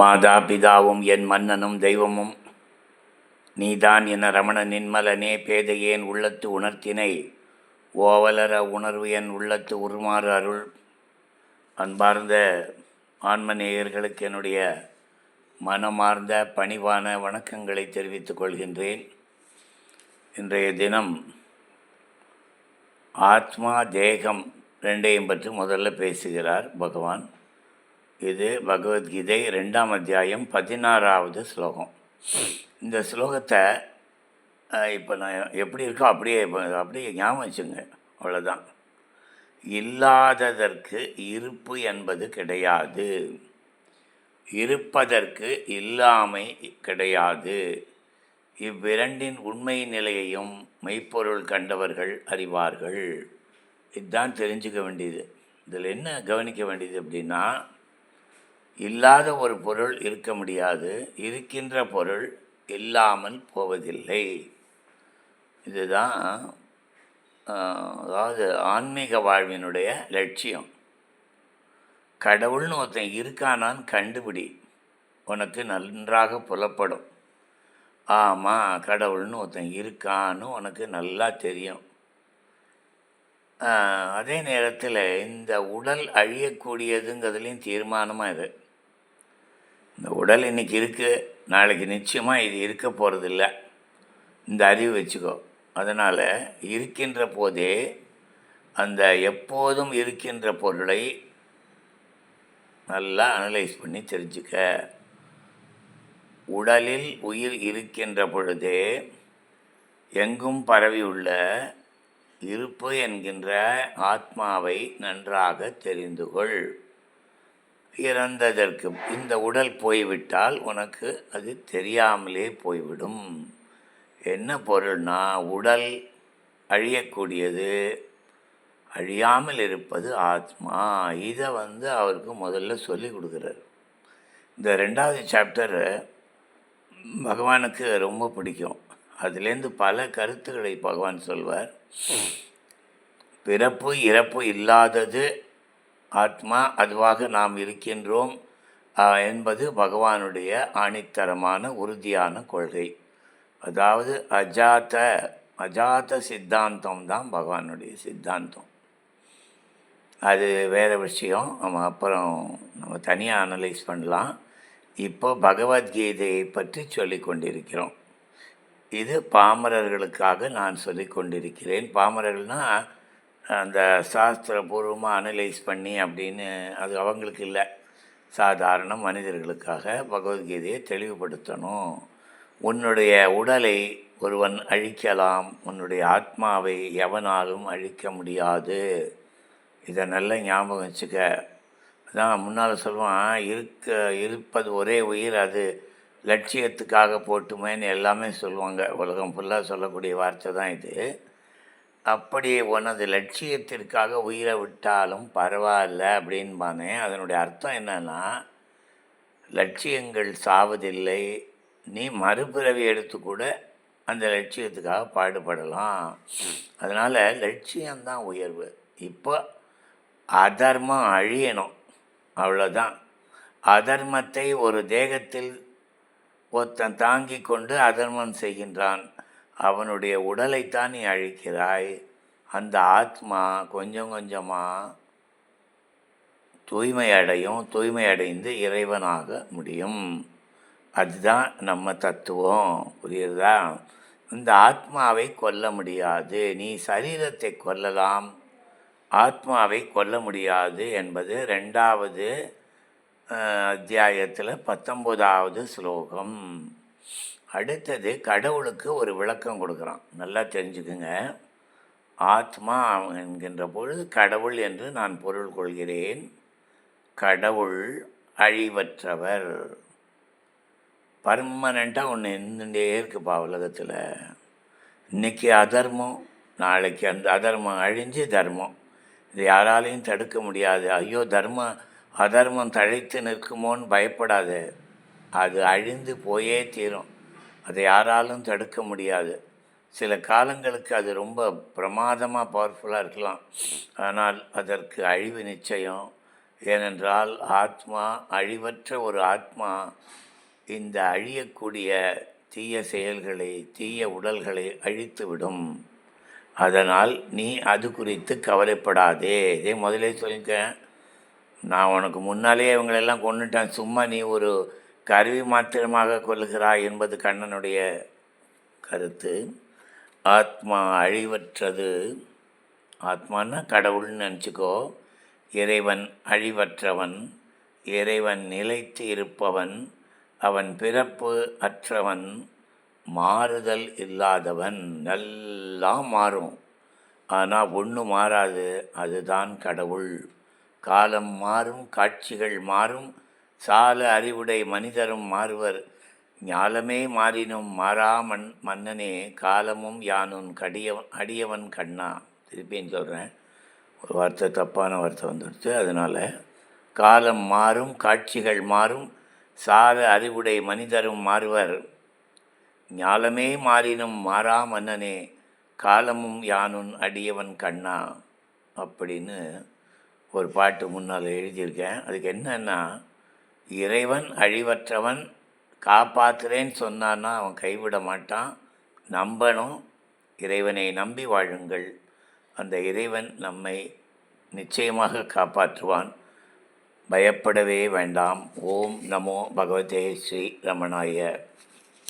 மாதா பிதாவும் என் மன்னனும் தெய்வமும். நீதான் என ரமண நின்மலனே பேதையேன் உள்ளத்து உணர்த்தினை. ஓவலர உணர்வு என் உள்ளத்து உருமாறு அருள். அன்பார்ந்த ஆன்மநேயர்களுக்கு என்னுடைய மனமார்ந்த பணிவான வணக்கங்களை தெரிவித்துக் கொள்கின்றேன். இன்றைய தினம் ஆத்மா தேகம் ரெண்டையும் பற்றி முதல்ல பேசுகிறார் பகவான். இது பகவத்கீதை ரெண்டாம் அத்தியாயம் பதினாறாவது ஸ்லோகம். இந்த ஸ்லோகத்தை இப்போ நான் எப்படி இருக்கோ அப்படியே அப்படியே ஞாபகம் வச்சுங்க. அவ்வளோதான் இல்லாததற்கு இருப்பு என்பது கிடையாது. இருப்பதற்கு இல்லாமை கிடையாது. இவ்விரண்டின் உண்மை நிலையையும் மெய்ப்பொருள் கண்டவர்கள் அறிவார்கள். இதுதான் தெரிஞ்சுக்க வேண்டியது. இதில் என்ன கவனிக்க வேண்டியது அப்படின்னா இல்லாத ஒரு பொருள் இருக்க முடியாது. இருக்கின்ற பொருள் இல்லாமல் போவதில்லை. இதுதான் அதாவது ஆன்மீக வாழ்வினுடைய லட்சியம். கடவுள்னு ஒருத்தன் இருக்கானான்னு கண்டுபிடி. உனக்கு நன்றாக புலப்படும். ஆமாம் கடவுள்னு ஒருத்தன் இருக்கான்னு உனக்கு நல்லா தெரியும். அதே நேரத்தில் இந்த உடல் அழியக்கூடியதுங்கிறதுலேயும் தீர்மானமாக இது. இந்த உடல் இன்னைக்கு இருக்குது நாளைக்கு நிச்சயமாக இது இருக்க போகிறதில்ல இந்த அறிவு வச்சுக்கோ. அதனால் இருக்கின்ற போதே அந்த எப்போதும் இருக்கின்ற பொருளை நல்லா அனலைஸ் பண்ணி தெரிஞ்சுக்க. உடலில் உயிர் இருக்கின்ற பொழுதே எங்கும் பரவியுள்ள இருப்பு என்கின்ற ஆத்மாவை நன்றாக தெரிந்து கொள். இறந்ததற்கு இந்த உடல் போய்விட்டால் உனக்கு அது தெரியாமலே போய்விடும். என்ன பொருள்னா உடல் அழியக்கூடியது அழியாமல் இருப்பது ஆத்மா. இதை வந்து அவருக்கு முதல்ல சொல்லி கொடுக்குறார். இந்த ரெண்டாவது சாப்டர் பகவானுக்கு ரொம்ப பிடிக்கும். அதுலேருந்து பல கருத்துக்களை பகவான் சொல்வார். பிறப்பு இறப்பு இல்லாதது ஆத்மா அதுவாக நாம் இருக்கின்றோம் என்பது பகவானுடைய ஆணித்தரமான உறுதியான கொள்கை. அதாவது அஜாத அஜாத்த சித்தாந்தம் தான் பகவானுடைய சித்தாந்தம். அது வேறு விஷயம். நம்ம அப்புறம் நம்ம தனியாக அனலைஸ் பண்ணலாம். இப்போ பகவத்கீதையை பற்றி சொல்லி கொண்டிருக்கிறோம். இது பாமரர்களுக்காக நான் சொல்லி கொண்டிருக்கிறேன். பாமரர்கள்னால் அந்த சாஸ்திரபூர்வமாக அனலைஸ் பண்ணி அப்படின்னு அது அவங்களுக்கு இல்லை. சாதாரண மனிதர்களுக்காக பகவத்கீதையை தெளிவுபடுத்தணும். உன்னுடைய உடலை ஒருவன் அழிக்கலாம் உன்னுடைய ஆத்மாவை எவனாலும் அழிக்க முடியாது. இதை நல்லா ஞாபகம் வச்சுக்க. அதான் முன்னால் சொல்லுவான் இருக்க இருப்பது ஒரே உயிர் அது லட்சியத்துக்காக போட்டுமேன்னு எல்லாமே சொல்லுவாங்க. உலகம் ஃபுல்லாக சொல்லக்கூடிய வார்த்தை தான் இது. அப்படி உனது லட்சியத்திற்காக உயிரை விட்டாலும் பரவாயில்ல அப்படின்பானே. அதனுடைய அர்த்தம் என்னன்னா லட்சியங்கள் சாவதில்லை. நீ மறுபிறவி எடுத்து கூட அந்த லட்சியத்துக்காக பாடுபடலாம். அதனால் லட்சியம்தான் உயர்வு. இப்போ அதர்மம் அழியணும். அவ்வளோதான் அதர்மத்தை ஒரு தேகத்தில் ஒருத்தன் தாங்கி கொண்டு அதர்மம் செய்கின்றான். அவனுடைய உடலைத்தான் நீ அழிக்கிறாய். அந்த ஆத்மா கொஞ்சம் கொஞ்சமாக தூய்மை அடையும் தூய்மை அடைந்து இறைவனாக முடியும். அதுதான் நம்ம தத்துவம். புரியுதா? இந்த ஆத்மாவை கொல்ல முடியாது. நீ சரீரத்தை கொல்லலாம். ஆத்மாவை கொல்ல முடியாது என்பது ரெண்டாவது அத்தியாயத்தில் பத்தொம்போதாவது ஸ்லோகம். அடுத்தது கடவுளுக்கு ஒரு விளக்கம் கொடுக்குறான். நல்லா தெரிஞ்சுக்குங்க. ஆத்மா என்கின்ற பொழுது கடவுள் என்று நான் பொருள் கொள்கிறேன். கடவுள் அழிவற்றவர். பர்மனெண்ட்டாக ஒன்று இருந்துகிட்டே இருக்குப்பா உலகத்தில். இன்றைக்கி அதர்மம் நாளைக்கு அந்த அதர்மம் அழிஞ்சு தர்மம். இது யாராலையும் தடுக்க முடியாது. ஐயோ தர்மம் அதர்மம் தழைத்து நிற்குமோன்னு பயப்படாது. அது அழிந்து போயே தீரும். அதை யாராலும் தடுக்க முடியாது. சில காலங்களுக்கு அது ரொம்ப பிரமாதமாக பவர்ஃபுல்லாக இருக்கலாம். ஆனால் அதற்கு அழிவு நிச்சயம். ஏனென்றால் ஆத்மா அழிவற்ற ஒரு ஆத்மா இந்த அழியக்கூடிய தீய செயல்களை தீய உடல்களை அழித்துவிடும். அதனால் நீ அது குறித்து கவலைப்படாதே. இதே முதலே சொல்லியிருக்கேன் நான் உனக்கு முன்னாலே இவங்களெல்லாம் கொண்டுட்டேன் சும்மா நீ ஒரு கருவி மாத்திரமாக கொள்கிறாய் என்பது கண்ணனுடைய கருத்து. ஆத்மா அழிவற்றது. ஆத்மானா கடவுள்னு நினச்சிக்கோ. இறைவன் அழிவற்றவன். இறைவன் நிலைத்து இருப்பவன். அவன் பிறப்பு அற்றவன். மாறுதல் இல்லாதவன். எல்லாம் மாறும். ஆனால் ஒன்று மாறாது. அதுதான் கடவுள். காலம் மாறும் காட்சிகள் மாறும். சால அறிவுடை மனிதரும் மாறுவர். ஞாலமே மாறினும் மாறா மண் மன்னனே காலமும் யானும் கடிய அடியவன் கண்ணா. திருப்பின்னு சொல்கிறேன் ஒரு வார்த்தை தப்பான வார்த்தை வந்துடுச்சு. அதனால் காலம் மாறும் காட்சிகள் மாறும் சால அறிவுடை மனிதரும் மாறுவர். ஞாலமே மாறினும் மாறா மன்னனே காலமும் யானுன் அடியவன் கண்ணா. அப்படின்னு ஒரு பாட்டு முன்னால் எழுதியிருக்கேன். அதுக்கு என்னன்னா இறைவன் அழிவற்றவன் காப்பாற்றுறேன்னு சொன்னான்னா அவன் கைவிட மாட்டான். நம்பணும். இறைவனை நம்பி வாழுங்கள். அந்த இறைவன் நம்மை நிச்சயமாக காப்பாற்றுவான். பயப்படவே வேண்டாம். ஓம் நமோ பகவதே ஸ்ரீ ரமணாய